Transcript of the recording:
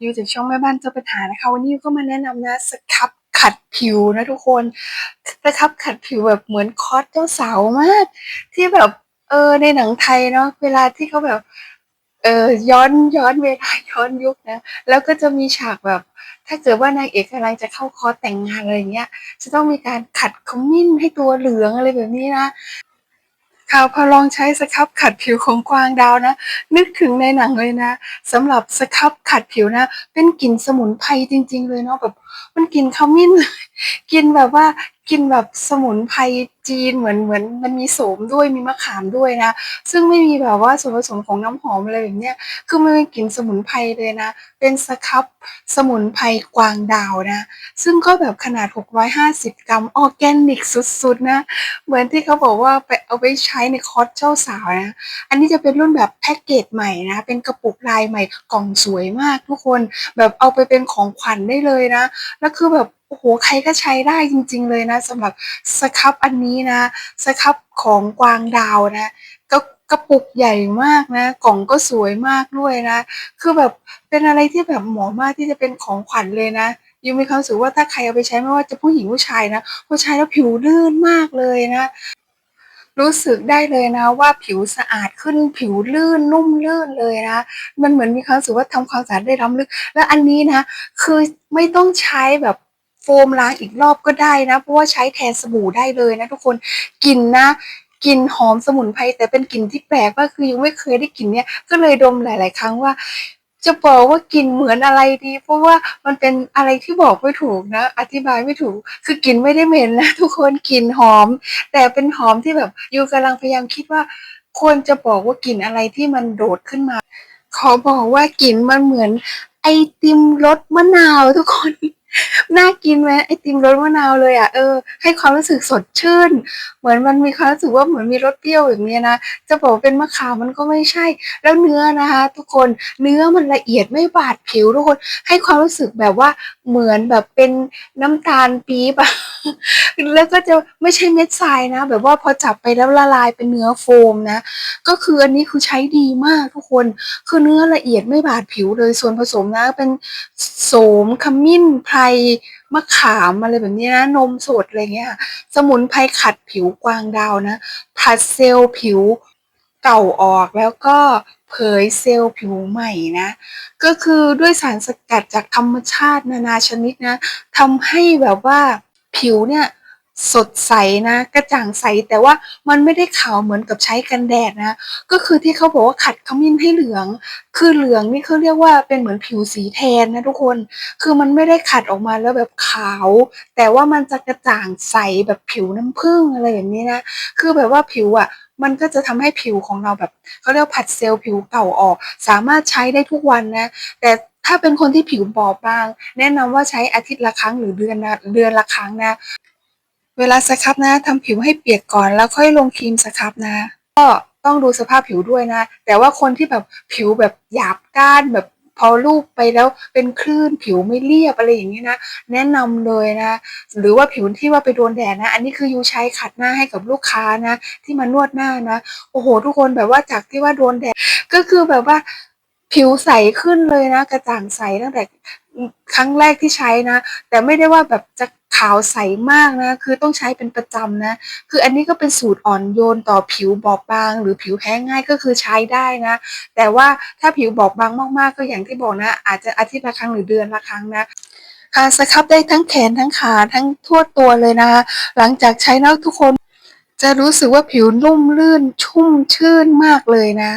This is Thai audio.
อยู่จากช่องแม่บ้านเจ้าปัญหานะคะ วันนี้ก็มาแนะนำนะสครับขัดผิวนะทุกคนสครับขัดผิวแบบเหมือนคอสเจ้าสาวมาก ที่แบบเออในหนังไทยเนาะเวลาที่เขาแบบเออย้อนย้อนเวลาย้อนยุคนะแล้วก็จะมีฉากแบบ ถ้าเกิดว่านางเอกกำลังจะเข้าคอสแต่งงานอะไรเงี้ย จะต้องมีการขัดขมิ้นให้ตัวเหลืองอะไรแบบนี้นะ ค่ะพอลองใช้สครับขัดผิวของกวางดาวนะ นึกถึงในหนังเลยนะสำหรับสครับขัดผิวนะ เป็นกลิ่นสมุนไพรจริง ๆ เลยเนาะแบบมันกลิ่นขมิ้นเลย กินแบบว่ากินแบบสมุนไพรจีนเหมือนเหมือนมันมีโสมด้วยมีมะขามด้วยนะ ซึ่งไม่มีแบบว่าส่วนผสมของน้ำหอมอะไรแบบเนี้ยคือมันเป็นกลิ่นสมุนไพรเลยนะ เป็นสครับสมุนไพรกวางดาวนะ ซึ่งก็แบบขนาด 650 กรัมออแกนิกสุดๆนะ เหมือนที่เขาบอกว่าไปเอาไปใช้ในคอร์สเจ้าสาวนะ อันนี้จะเป็นรุ่นแบบแพ็กเกจใหม่นะ เป็นกระปุกลายใหม่กล่องสวยมากทุกคนแบบเอาไปเป็นของขวัญได้เลยนะ แล้วคือแบบ โอ้โห ใครก็ใช้ได้จริง ๆ เลยนะสำหรับสครับอันนี้นะ สครับของกวางดาวนะก็กระปุกใหญ่มากนะ กล่องก็สวยมากด้วยนะ คือแบบเป็นอะไรที่แบบเหมาะมากที่จะเป็นของขวัญเลยนะยูมีความรู้สึกว่าถ้าใครเอาไปใช้ไม่ว่าจะผู้หญิงผู้ชายนะผู้ชายแล้วผิวลื่นมากเลยนะ รู้สึกได้เลยนะ ว่าผิวสะอาดขึ้นผิวลื่นนุ่มลื่นเลยนะ มันเหมือนมีความรู้สึกว่าทำความสะอาดได้ล้ำลึก และอันนี้นะ คือไม่ต้องใช้แบบ ฟมล้างอีกรอบก็ได้นะเพราะว่าใช้แทนสบู่ได้เลยนะทุกคนกลิ่นนะกลิ่นหอมสมุนไพรแต่เป็นกลิ่นที่แปลกมากคือยังไม่เคยได้กลิ่นเนี้ยก็เลยดมหลาย ๆ ครั้งว่า จะบอกว่ากลิ่นเหมือนอะไรดี เพราะว่ามันเป็นอะไรที่บอกไม่ถูกนะ อธิบายไม่ถูก คือกลิ่นไม่ได้เหม็นนะทุกคนกลิ่นหอม แต่เป็นหอมที่แบบอยู่กำลังพยายามคิดว่าควรจะบอกว่ากลิ่นอะไรที่มันโดดขึ้นมา ขอบอกว่ากลิ่นมันเหมือนไอติมรสมะนาวทุกคน น่ากินไหมไอติมรสมะนาวเลยอะเออให้ความรู้สึกสดชื่น เหมือนมันมีความรู้สึกว่าเหมือนมีรสเปรี้ยวอย่างนี้นะจะบอกเป็นมะขามมันก็ไม่ใช่ แล้วเนื้อนะคะ ทุกคนเนื้อมันละเอียดไม่บาดผิวทุกคน ให้ความรู้สึกแบบว่าเหมือนแบบเป็นน้ำตาลปี๊บอะแล้วก็จะไม่ใช่เม็ดทรายนะ แบบว่าพอจับไปแล้วละลายเป็นเนื้อโฟมนะ ก็คืออันนี้คือใช้ดีมากทุกคนคือเนื้อละเอียดไม่บาดผิวเลยส่วนผสมนะเป็นโสมขมิ้นพรมะขามอะไรแบบนี้นะ นมสดอะไรเงี้ยสมุนไพรขัดผิวกวางดาวนะผัดเซลล์ผิวเก่าออกแล้วก็เผยเซลล์ผิวใหม่นะ ก็คือด้วยสารสกัดจากธรรมชาตินานาชนิดนะทำให้แบบว่าผิวเนี่ย สดใสนะ กระจ่างใสแต่ว่ามันไม่ได้ขาวเหมือนกับใช้กันแดดนะ ก็คือที่เขาบอกว่าขัดขมิ้นให้เหลือง คือเหลืองนี่เขาเรียกว่าเป็นเหมือนผิวสีแทนนะทุกคน คือมันไม่ได้ขัดออกมาแล้วแบบขาว แต่ว่ามันจะกระจ่างใสแบบผิวน้ำผึ้งอะไรอย่างนี้นะ คือแบบว่าผิวอะมันก็จะทำให้ผิวของเราแบบเขาเรียกผัดเซลล์ผิวเก่าออก สามารถใช้ได้ทุกวันนะ แต่ถ้าเป็นคนที่ผิวบอบบาง แนะนำว่าใช้อาทิตย์ละครั้งหรือเดือนละเดือนละครั้งนะ เวลาสครับนะทำผิวให้เปียกก่อนแล้วค่อยลงครีมสครับนะ ก็ต้องดูสภาพผิวด้วยนะ แต่ว่าคนที่แบบผิวแบบหยาบก้านแบบพอลูบไปแล้วเป็นคลื่นผิวไม่เรียบอะไรอย่างนี้นะ แนะนำเลยนะ หรือว่าผิวที่ว่าไปโดนแดดนะ อันนี้คือยูใช้ขัดหน้าให้กับลูกค้านะ ที่มานวดหน้านะ โอ้โห ทุกคนแบบว่าจากที่ว่าโดนแดดก็คือแบบว่า ผิวใสขึ้นเลยนะ กระจ่างใสตั้งแต่ครั้งแรกที่ใช้นะ แต่ไม่ได้ว่าแบบจะขาวใสมากนะ คือต้องใช้เป็นประจำนะ คืออันนี้ก็เป็นสูตรอ่อนโยนต่อผิวบอบบาง หรือผิวแพ้ง่ายก็คือใช้ได้นะ แต่ว่าถ้าผิวบอบบางมากๆ ก็อย่างที่บอกนะ อาจจะอาทิตย์ละครั้งหรือเดือนละครั้งนะค่ะสครับได้ทั้งแขนทั้งขาทั้งทั่วตัวเลยนะคะหลังจากใช้แล้วทุกคน จะรู้สึกว่าผิวนุ่มลื่นชุ่มชื่นมากเลยนะ